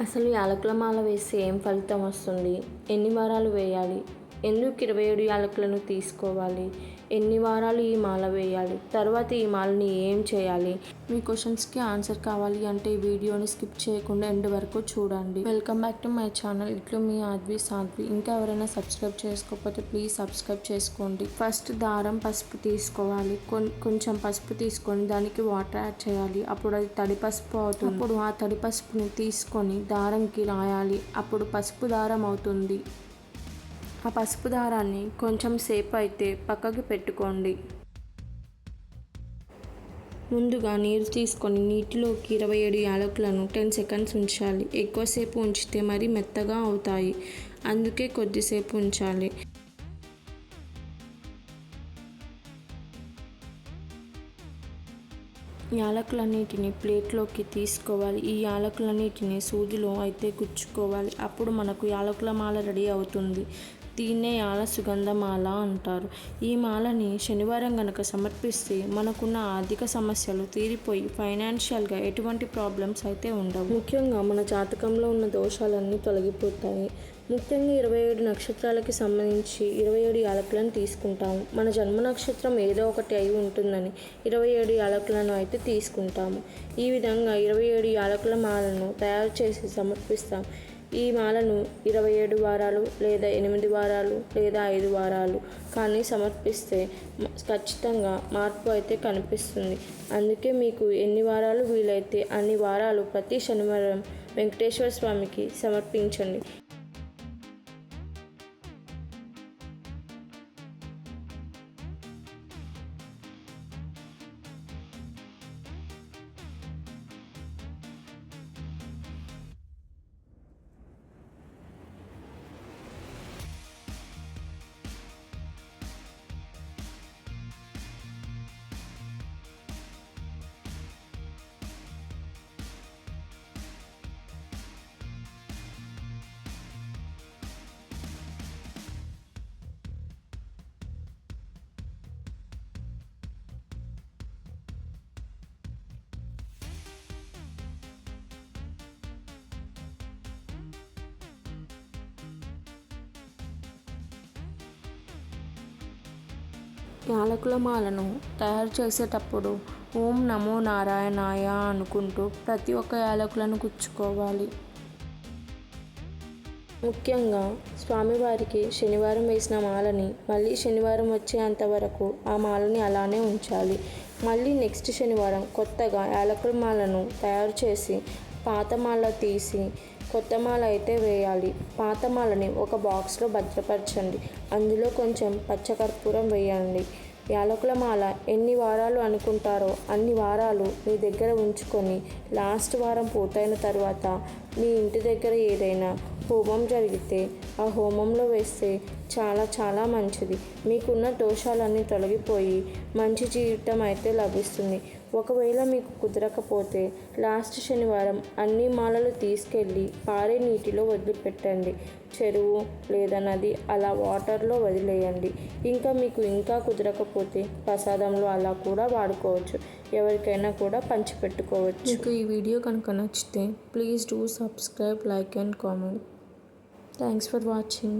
అసలు యాలకుల మాల వేస్తే ఏం ఫలితం వస్తుంది? ఎన్ని వారాలు వేయాలి? ఎందుకు ఇరవై ఏడు యాలకులను తీసుకోవాలి? ఎన్ని వారాలు ఈ మాల వేయాలి? తర్వాత ఈ మాలని ఏం చేయాలి? మీ క్వశ్చన్స్కి ఆన్సర్ కావాలి అంటే ఈ వీడియోని స్కిప్ చేయకుండా ఎండ్ వరకు చూడండి. Welcome back to my channel. ఇట్లు మీ ఆద్వి సాధ్వి ఇంకా ఎవరైనా సబ్స్క్రైబ్ చేసుకోకపోతే ప్లీజ్ సబ్స్క్రైబ్ చేసుకోండి. ఫస్ట్ దారం పసుపు తీసుకోవాలి. కొంచెం పసుపు తీసుకొని దానికి వాటర్ యాడ్ చేయాలి. అప్పుడు అది తడి పసుపు అవుతుంది. అప్పుడు ఆ తడి పసుపుని తీసుకొని దారంకి రాయాలి. అప్పుడు పసుపు దారం అవుతుంది. ఆ పసుపు దారాన్ని కొంచెం సేపు అయితే పక్కకి పెట్టుకోండి. ముందుగా నీరు తీసుకొని నీటిలోకి ఇరవై ఏడు యాలకులను టెన్ సెకండ్స్ ఉంచాలి. ఎక్కువసేపు ఉంచితే మరీ మెత్తగా అవుతాయి. అందుకే కొద్దిసేపు ఉంచాలి. యాలకులన్నిటిని ప్లేట్లోకి తీసుకోవాలి. ఈ యాలకులన్నిటిని సూదిలో అయితే గుచ్చుకోవాలి. అప్పుడు మనకు యాలకుల మాల రెడీ అవుతుంది. దీన్నే ఆల సుగంధ మాల అంటారు. ఈ మాలని శనివారం గనక సమర్పిస్తే మనకున్న ఆర్థిక సమస్యలు తీరిపోయి ఫైనాన్షియల్గా ఎటువంటి ప్రాబ్లమ్స్ అయితే ఉండవు. ముఖ్యంగా మన జాతకంలో ఉన్న దోషాలన్నీ తొలగిపోతాయి. ముఖ్యంగా ఇరవై ఏడు నక్షత్రాలకి సంబంధించి ఇరవై ఏడు యాలకులను తీసుకుంటాము. మన జన్మ నక్షత్రం ఏదో ఒకటి అయి ఉంటుందని ఇరవై ఏడు యాలకులను అయితే తీసుకుంటాము. ఈ విధంగా ఇరవై ఏడు యాలకుల మాలను తయారు చేసి సమర్పిస్తాం. ఈ మాలను ఇరవై ఏడు వారాలు లేదా ఎనిమిది వారాలు లేదా ఐదు వారాలు కానీ సమర్పిస్తే ఖచ్చితంగా మార్పు అయితే కనిపిస్తుంది. అందుకే మీకు ఎన్ని వారాలు వీలైతే అన్ని వారాలు ప్రతి శనివారం వెంకటేశ్వర స్వామికి సమర్పించండి. యాలకుల మాలను తయారు చేసేటప్పుడు ఓం నమో నారాయణాయ అనుకుంటూ ప్రతి ఒక్క యాలకులను గుచ్చుకోవాలి. ముఖ్యంగా స్వామివారికి శనివారం వేసిన మాలని మళ్ళీ శనివారం వచ్చేంత వరకు ఆ మాలని అలానే ఉంచాలి. మళ్ళీ నెక్స్ట్ శనివారం కొత్తగా యాలకుల మాలను తయారు చేసి పాతమాల తీసి కొత్త మాల అయితే వేయాలి. పాత మాలని ఒక బాక్స్లో భద్రపరచండి. అందులో కొంచెం పచ్చకర్పూరం వేయండి. యాలకుల మాల ఎన్ని వారాలు అనుకుంటారో అన్ని వారాలు మీ దగ్గర ఉంచుకొని లాస్ట్ వారం పూర్తయిన తర్వాత మీ ఇంటి దగ్గర ఏదైనా హోమం జరిగితే ఆ హోమంలో వేస్తే చాలా చాలా మంచిది. మీకున్న దోషాలన్నీ తొలగిపోయి మంచి జీవితం అయితే లభిస్తుంది. ఒకవేళ మీకు కుదరకపోతే లాస్ట్ శనివారం అన్ని మాలలు తీసుకెళ్ళి పారే నీటిలో వదిలిపెట్టండి. చెరువు లేదా నది అలా వాటర్లో వదిలేయండి. ఇంకా మీకు ఇంకా కుదరకపోతే ప్రసాదంలో అలా కూడా వాడుకోవచ్చు. ఎవరికైనా కూడా పంచిపెట్టుకోవచ్చు. మీకు ఈ వీడియో కనుక నచ్చితే please do subscribe like and comment. Thanks for watching.